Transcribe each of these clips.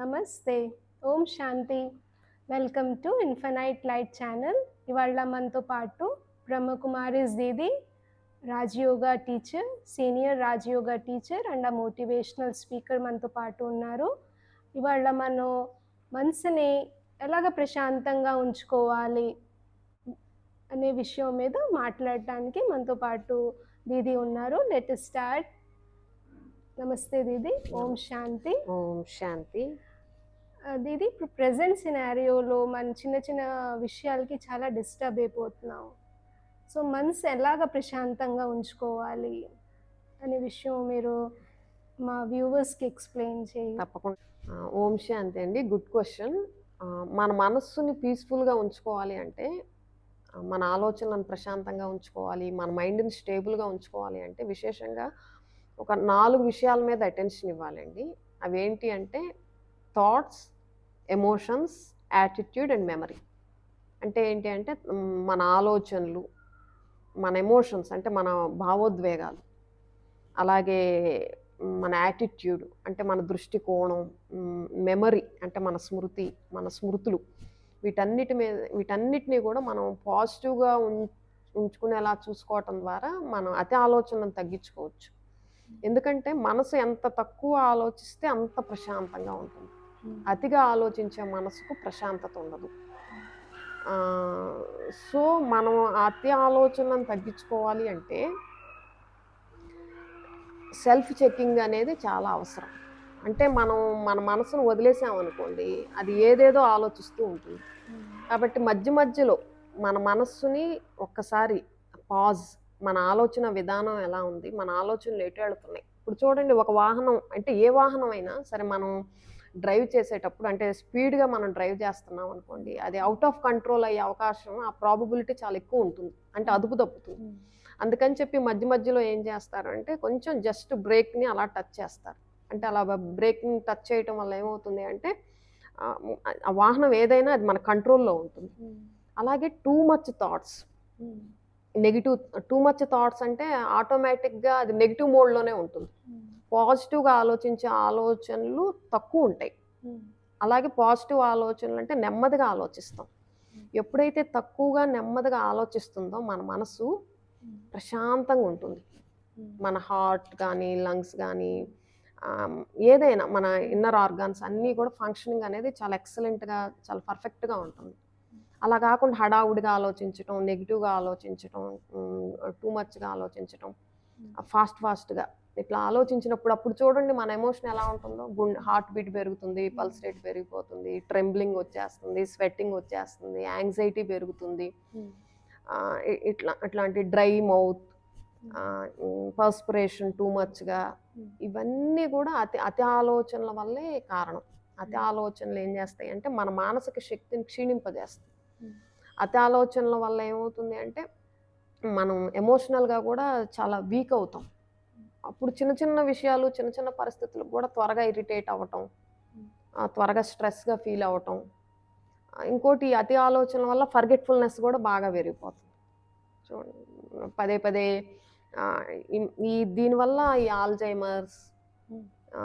నమస్తే. ఓం శాంతి. Welcome to infinite light channel. ఇవాళ మనతో పాటు బ్రహ్మకుమారిస్ దీది Rajyoga teacher senior Rajyoga teacher and uh motivational speaker మనతో పాటు ఉన్నారు. ఇవాళ మనం మనసుని ఎలాగ ప్రశాంతంగా ఉంచుకోవాలి అనే విషయం మీద మాట్లాడటానికి మనతో పాటు దీది ఉన్నారు. లెట్ స్టార్ట్ నమస్తే దీది ఓం శాంతి. ఓం శాంతి. ఇది ఇప్పుడు ప్రజెంట్ సినారియోలో మన చిన్న చిన్న విషయాలకి చాలా డిస్టర్బ్ అయిపోతున్నాం. సో మనసు ఎలాగ ప్రశాంతంగా ఉంచుకోవాలి అనే విషయం మీరు మా వ్యూవర్స్కి ఎక్స్ప్లెయిన్ చేయి. తప్పకుండా. ఓం శాంతి అండి. Good question. మన మనస్సుని పీస్ఫుల్గా ఉంచుకోవాలి అంటే మన ఆలోచనలను ప్రశాంతంగా ఉంచుకోవాలి మన మైండ్ని స్టేబుల్గా ఉంచుకోవాలి అంటే విశేషంగా ఒక నాలుగు విషయాల మీద అటెన్షన్ ఇవ్వాలండి. అవి ఏంటి అంటే thoughts emotions attitude and memory అంటే ఏంటి అంటే మన ఆలోచనలు మన ఎమోషన్స్ అంటే మన భావోద్వేగాలు అలాగే మన యాటిట్యూడ్ అంటే మన దృష్టికోణం మెమరీ అంటే మన స్మృతి మన స్మృతులు. వీటన్నిటి మీద వీటన్నిటిని కూడా మనం పాజిటివ్గా ఉం ఉంచుకునేలా చూసుకోవటం ద్వారా మనం అతి ఆలోచనను తగ్గించుకోవచ్చు. ఎందుకంటే మనసు ఎంత తక్కువ ఆలోచిస్తే అంత ప్రశాంతంగా ఉంటుంది. అతిగా ఆలోచించే మనసుకు ప్రశాంతత ఉండదు. సో మనం అతి ఆలోచనలను తగ్గించుకోవాలి అంటే సెల్ఫ్ చెకింగ్ అనేది చాలా అవసరం. అంటే మనం మన మనసును వదిలేసామనుకోండి అది ఏదేదో ఆలోచిస్తూ ఉంటుంది. కాబట్టి మధ్య మధ్యలో మన మనస్సుని ఒక్కసారి పాజ్ మన ఆలోచన విధానం ఎలా ఉంది మన ఆలోచనలు ఎటు వెళుతున్నాయి. ఇప్పుడు చూడండి ఒక వాహనం అంటే ఏ వాహనం అయినా సరే మనం డ్రైవ్ చేసేటప్పుడు అంటే స్పీడ్గా మనం డ్రైవ్ చేస్తున్నాం అనుకోండి అది అవుట్ ఆఫ్ కంట్రోల్ అయ్యే అవకాశం ఆ ప్రాబబిలిటీ చాలా ఎక్కువ ఉంటుంది. అంటే అదుపు తప్పుతుంది. అందుకని చెప్పి మధ్య మధ్యలో ఏం చేస్తారు అంటే కొంచెం జస్ట్ బ్రేక్ని అలా టచ్ చేస్తారు. అంటే అలా బ్రేక్ని టచ్ చేయటం వల్ల ఏమవుతుంది అంటే ఆ, ఆ వాహనం ఏదైనా అది మన కంట్రోల్లో ఉంటుంది. అలాగే too much thoughts. Negative too much thoughts అంటే ఆటోమేటిక్గా అది నెగిటివ్ మోడ్లోనే ఉంటుంది. పాజిటివ్గా ఆలోచించే ఆలోచనలు తక్కువ ఉంటాయి. అలాగే పాజిటివ్ ఆలోచనలు అంటే నెమ్మదిగా ఆలోచిస్తాం. ఎప్పుడైతే తక్కువగా నెమ్మదిగా ఆలోచిస్తుందో మన మనసు ప్రశాంతంగా ఉంటుంది. మన హార్ట్ కానీ లంగ్స్ కానీ ఏదైనా మన ఇన్నర్ ఆర్గాన్స్ అన్నీ కూడా ఫంక్షనింగ్ అనేది చాలా ఎక్సలెంట్గా చాలా పర్ఫెక్ట్గా ఉంటుంది. అలా కాకుండా హడావుడిగా ఆలోచించటం నెగిటివ్గా ఆలోచించటం టూ మచ్గా ఆలోచించటం ఫాస్ట్ ఫాస్ట్గా ఇట్లా ఆలోచించినప్పుడు అప్పుడు చూడండి మన ఎమోషన్ ఎలా ఉంటుందో. గుండె హార్ట్ బీట్ పెరుగుతుంది పల్స్ రేట్ పెరిగిపోతుంది ట్రెంబ్లింగ్ వచ్చేస్తుంది స్వెట్టింగ్ వచ్చేస్తుంది యాంగ్జైటీ పెరుగుతుంది. ఇ- ఇట్లా ఇట్లాంటి డ్రై మౌత్ పర్స్పిరేషన్ టూ మచ్గా ఇవన్నీ కూడా అతి అతి ఆలోచనల వల్లే కారణం. అతి ఆలోచనలు ఏం చేస్తాయి అంటే మన మానసిక శక్తిని క్షీణింపజేస్తాయి. Hmm. అతి ఆలోచనల వల్ల ఏమవుతుంది అంటే మనం ఎమోషనల్గా కూడా చాలా వీక్ అవుతాం. అప్పుడు చిన్న చిన్న విషయాలు చిన్న చిన్న పరిస్థితులు కూడా త్వరగా ఇరిటేట్ అవ్వటం త్వరగా స్ట్రెస్గా ఫీల్ అవ్వటం ఇంకోటి అతి ఆలోచనల వల్ల ఫర్గెట్ఫుల్నెస్ కూడా బాగా పెరిగిపోతుంది. చూడండి పదే పదే ఈ- దీనివల్ల ఈ ఆల్జైమర్స్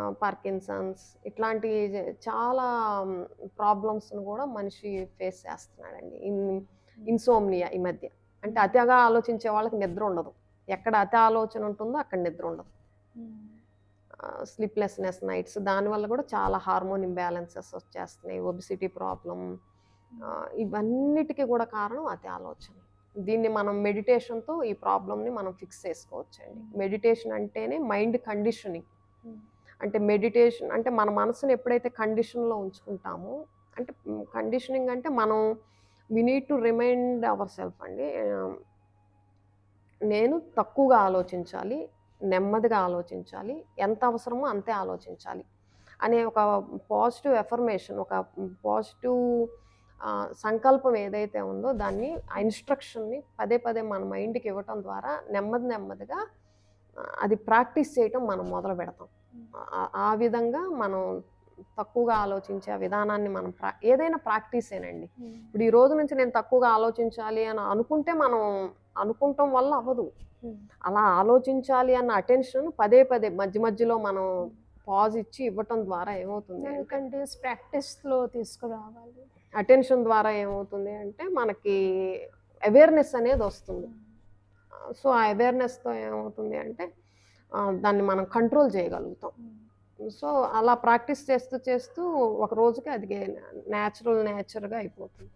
పార్కిన్సన్స్ ఇట్లాంటి చాలా ప్రాబ్లమ్స్ను కూడా మనిషి ఫేస్ చేస్తున్నాడండి. ఇన్ ఇన్సోమ్నియా ఈ మధ్య. అంటే అతిగా ఆలోచించే వాళ్ళకి నిద్ర ఉండదు. ఎక్కడ అతి ఆలోచన ఉంటుందో అక్కడ నిద్ర ఉండదు. స్లీప్లెస్నెస్ నైట్స్ దానివల్ల కూడా చాలా హార్మోన్ ఇంబ్యాలెన్సెస్ వచ్చేస్తున్నాయి ఒబిసిటీ ప్రాబ్లం ఇవన్నిటికీ కూడా కారణం అతి ఆలోచన. దీన్ని మనం మెడిటేషన్తో ఈ ప్రాబ్లమ్ని మనం ఫిక్స్ చేసుకోవచ్చు అండి మెడిటేషన్ అంటేనే మైండ్ కండిషనింగ్ అంటే మెడిటేషన్ అంటే మన మనసుని ఎప్పుడైతే కండిషన్లో ఉంచుకుంటామో అంటే కండిషనింగ్ అంటే మనం we need to remind our self అండి నేను తక్కువగా ఆలోచించాలి నెమ్మదిగా ఆలోచించాలి ఎంత అవసరమో అంతే ఆలోచించాలి అనే ఒక పాజిటివ్ ఎఫర్మేషన్ ఒక పాజిటివ్ సంకల్పం ఏదైతే ఉందో దాన్ని ఆ ఇన్స్ట్రక్షన్ని పదే పదే మన మైండ్కి ఇవ్వటం ద్వారా నెమ్మది నెమ్మదిగా అది ప్రాక్టీస్ చేయటం మనం మొదలు పెడతాం. ఆ విధంగా మనం తక్కువగా ఆలోచించే విధానాన్ని మనం ప్రా ఏదైనా ప్రాక్టీసేనండి ఇప్పుడు ఈ రోజు నుంచి నేను తక్కువగా ఆలోచించాలి అని అనుకుంటే మనం అనుకుంటాం వల్ల అవ్వదు. అలా ఆలోచించాలి అన్న అటెన్షన్ పదే పదే మధ్య మధ్యలో మనం పాజ్ ఇచ్చి ఇవ్వటం ద్వారా ఏమవుతుంది కంటిన్యూస్ ప్రాక్టీస్లో తీసుకురావాలి. అటెన్షన్ ద్వారా ఏమవుతుంది అంటే మనకి అవేర్నెస్ అనేది వస్తుంది. సో ఆ అవేర్నెస్తో ఏమవుతుంది అంటే దాన్ని మనం కంట్రోల్ చేయగలుగుతాం. సో అలా ప్రాక్టీస్ చేస్తూ చేస్తూ ఒక రోజుకి అది న్యాచురల్ నేచర్గా అయిపోతుంది.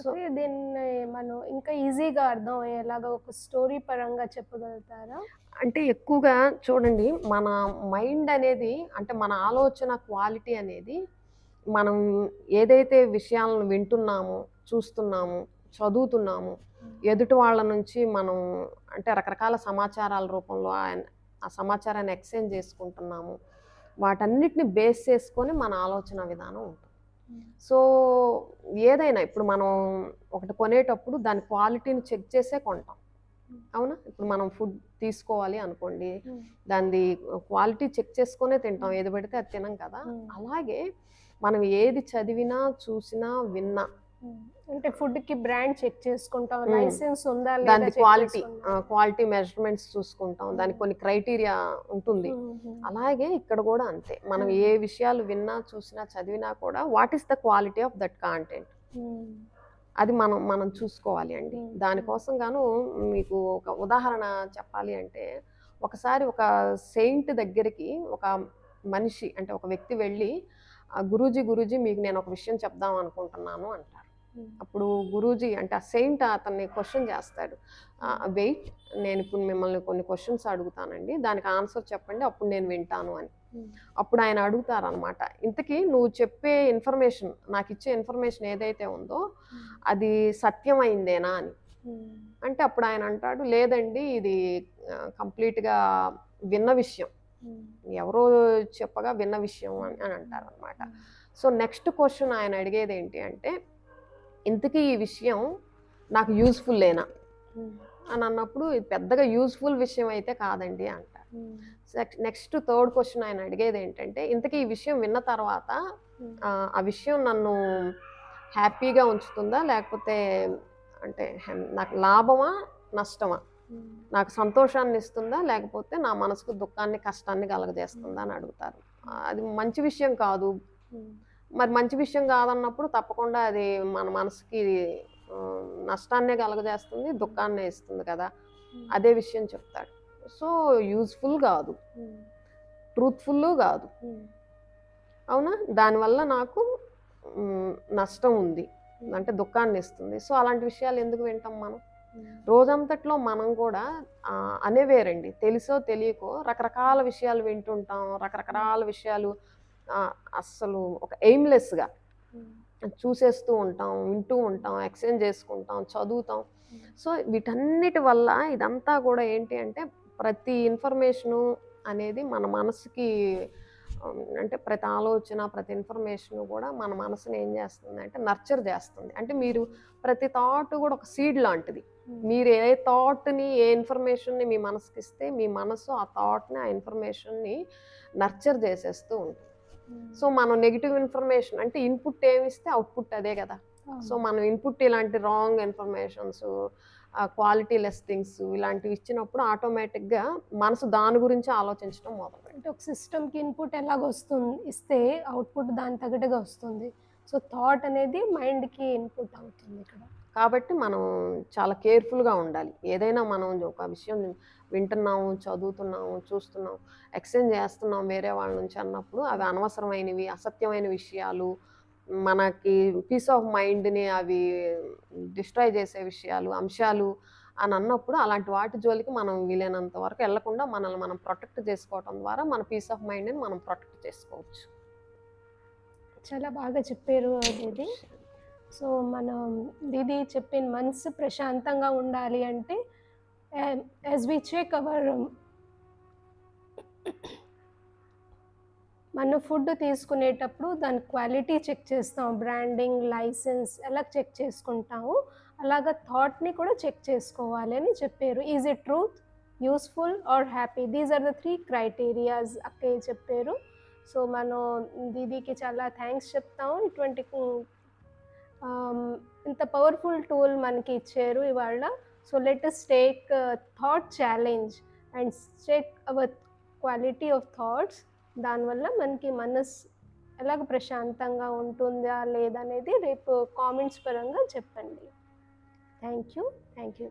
సో దీన్ని మనం ఇంకా ఈజీగా అర్థం అయ్యేలాగా ఒక స్టోరీ పరంగా చెప్పగలుగుతారా? అంటే ఎక్కువగా చూడండి మన మైండ్ అనేది అంటే మన ఆలోచన క్వాలిటీ అనేది మనం ఏదైతే విషయాలను వింటున్నామో చూస్తున్నాము చదువుతున్నాము ఎదుటి వాళ్ళ నుంచి మనం అంటే రకరకాల సమాచారాల రూపంలో ఆ సమాచారాన్ని ఎక్స్చేంజ్ చేసుకుంటున్నాము. వాటన్నిటిని బేస్ చేసుకొని మన ఆలోచన విధానం ఉంటుంది. సో ఏదైనా ఇప్పుడు మనం ఒకటి కొనేటప్పుడు దాని క్వాలిటీని చెక్ చేసే కొంటాం. అవునా? ఇప్పుడు మనం ఫుడ్ తీసుకోవాలి అనుకోండి దాని క్వాలిటీ చెక్ చేసుకునే తింటాం. ఏది పెడితే అది తినం కదా. Hmm. అలాగే మనం ఏది చదివినా చూసినా విన్నా అంటే ఫుడ్కి బ్రాండ్ చెక్ చేసుకుంటాం. లైసెన్స్ ఉందా లేదా దాని క్వాలిటీ. క్వాలిటీ మెజర్మెంట్స్ చూసుకుంటాం దానికి కొన్ని క్రైటీరియా ఉంటుంది. అలాగే ఇక్కడ కూడా అంతే మనం. ఏ విషయాలు విన్నా చూసినా చదివినా కూడా what is the quality of that content. అది మనం మనం చూసుకోవాలి అండి. దానికోసం గాను మీకు ఒక ఉదాహరణ చెప్పాలి అంటే ఒకసారి ఒక సెయింట్ దగ్గరికి ఒక మనిషి అంటే ఒక వ్యక్తి వెళ్ళి "ఆ, గురూజీ గురూజీ మీకు నేను ఒక విషయం చెప్దాం అనుకుంటున్నాను అంటారు. అప్పుడు గురూజీ అంటే ఆ సెయింట్ అతన్ని క్వశ్చన్ చేస్తాడు. వెయిట్ నేను ఇప్పుడు మిమ్మల్ని కొన్ని క్వశ్చన్స్ అడుగుతానండి. దానికి ఆన్సర్ చెప్పండి అప్పుడు నేను వింటాను అని. Hmm. అప్పుడు ఆయన అడుగుతారు అనమాట ఇంతకీ నువ్వు చెప్పే ఇన్ఫర్మేషన్ నాకు ఇచ్చే ఇన్ఫర్మేషన్ ఏదైతే ఉందో అది సత్యమైందేనా అని. Hmm. అంటే అప్పుడు ఆయన అంటాడు లేదండి ఇది కంప్లీట్గా విన్న విషయం. Hmm. ఎవరో చెప్పగా విన్న విషయం అని అని అంటారు అనమాట సో నెక్స్ట్ క్వశ్చన్ ఆయన అడిగేది ఏంటి అంటే ఇంతకీ ఈ విషయం నాకు యూస్ఫుల్లేనా Hmm. అని అన్నప్పుడు ఇది పెద్దగా యూస్ఫుల్ విషయం అయితే కాదండి Hmm. నెక్స్ట్ థర్డ్ క్వశ్చన్ ఆయన అడిగేది ఏంటంటే ఇంతకీ ఈ విషయం విన్న తర్వాత Hmm. ఆ, విషయం నన్ను హ్యాపీగా ఉంచుతుందా లేకపోతే అంటే నాకు లాభమా నష్టమా Hmm. నాకు సంతోషాన్ని ఇస్తుందా లేకపోతే నా మనసుకు దుఃఖాన్ని కష్టాన్ని కలగజేస్తుందా అని అడుగుతారు ఆ, అది మంచి విషయం కాదు Hmm. మరి మంచి విషయం కాదన్నప్పుడు తప్పకుండా అది మన మనసుకి నష్టాన్నే కలగజేస్తుంది దుఃఖాన్నే ఇస్తుంది కదా. అదే విషయం చెప్తాడు. సో యూజ్ఫుల్ కాదు. ట్రూత్ఫుల్ కాదు. అవునా? దానివల్ల నాకు నష్టం ఉంది. అంటే దుఃఖాన్ని ఇస్తుంది. సో అలాంటి విషయాలు ఎందుకు వింటాం మనం. రోజంతట్లో మనం కూడా అనేవేరండి. తెలుసో తెలియకో రకరకాల విషయాలు వింటుంటాం. రకరకాల విషయాలు అస్సలు ఒక ఎయిమ్లెస్గా Hmm. చూసేస్తూ ఉంటాం వింటూ ఉంటాం ఎక్స్చేంజ్ చేసుకుంటాం చదువుతాం Hmm. సో వీటన్నిటి వల్ల ఇదంతా కూడా ఏంటి అంటే ప్రతి ఇన్ఫర్మేషను అనేది మన మనసుకి అంటే ప్రతి ఆలోచన ప్రతి ఇన్ఫర్మేషన్ కూడా మన మనసుని ఏం చేస్తుంది అంటే నర్చర్ చేస్తుంది అంటే మీరు ప్రతి థాట్ కూడా ఒక సీడ్ లాంటిది Hmm. మీరు ఏ థాట్ని ఏ ఇన్ఫర్మేషన్ని మీ మనసుకి ఇస్తే మీ మనసు ఆ థాట్ని ఆ ఇన్ఫర్మేషన్ని నర్చర్ చేసేస్తూ ఉంటుంది. సో మనం నెగిటివ్ ఇన్ఫర్మేషన్ అంటే ఇన్పుట్ ఏమి ఇస్తే అవుట్పుట్ అదే కదా. సో మనం ఇన్పుట్ ఇలాంటి wrong informations quality less things ఇలాంటివి ఇచ్చినప్పుడు ఆటోమేటిక్గా మనసు దాని గురించి ఆలోచించడం మొదలు అంటే ఒక సిస్టమ్కి ఇన్పుట్ ఎలాగ వస్తుంది ఇస్తే అవుట్పుట్ దాని తగ్గట్టుగా వస్తుంది. సో థాట్ అనేది మైండ్కి ఇన్పుట్ అవుతుంది ఇక్కడ. కాబట్టి మనం చాలా కేర్ఫుల్గా ఉండాలి. ఏదైనా మనం ఒక విషయం వింటున్నాము చదువుతున్నాము చూస్తున్నాం ఎక్స్చేంజ్ చేస్తున్నాం వేరే వాళ్ళ నుంచి అన్నప్పుడు అవి అనవసరమైనవి అసత్యమైన విషయాలు మనకి పీస్ ఆఫ్ మైండ్ని అవి డిస్ట్రాయ్ చేసే విషయాలు అంశాలు అని అన్నప్పుడు అలాంటి వాటి జోలికి మనం వీలైనంత వరకు వెళ్ళకుండా మనల్ని మనం ప్రొటెక్ట్ చేసుకోవటం ద్వారా మన పీస్ ఆఫ్ మైండ్ని మనం ప్రొటెక్ట్ చేసుకోవచ్చు. చాలా బాగా చెప్పారు అనేది సో మనం దీది చెప్పిన మనసు ప్రశాంతంగా ఉండాలి అంటే యాజ్ వి చెక్ అవర్ మనం ఫుడ్ తీసుకునేటప్పుడు దాని క్వాలిటీ చెక్ చేస్తాం. బ్రాండింగ్ లైసెన్స్ ఎలా చెక్ చేసుకుంటాము. అలాగా థాట్ని కూడా చెక్ చేసుకోవాలి అని చెప్పారు. Is it truth useful or happy these are the three criterias అక్కయ్య చెప్పారు. సో మనం దీదీకి చాలా థ్యాంక్స్ చెప్తాము ఇటువంటి Um, ఇంత పవర్ఫుల్ టూల్ మనకి ఇచ్చారు ఇవాళ. So let us take thought challenge and check our quality of thoughts దానివల్ల మనకి మనసు ఎలాగ ప్రశాంతంగా ఉంటుందా లేదనేది రేపు కామెంట్స్ పరంగా చెప్పండి. Thank you thank you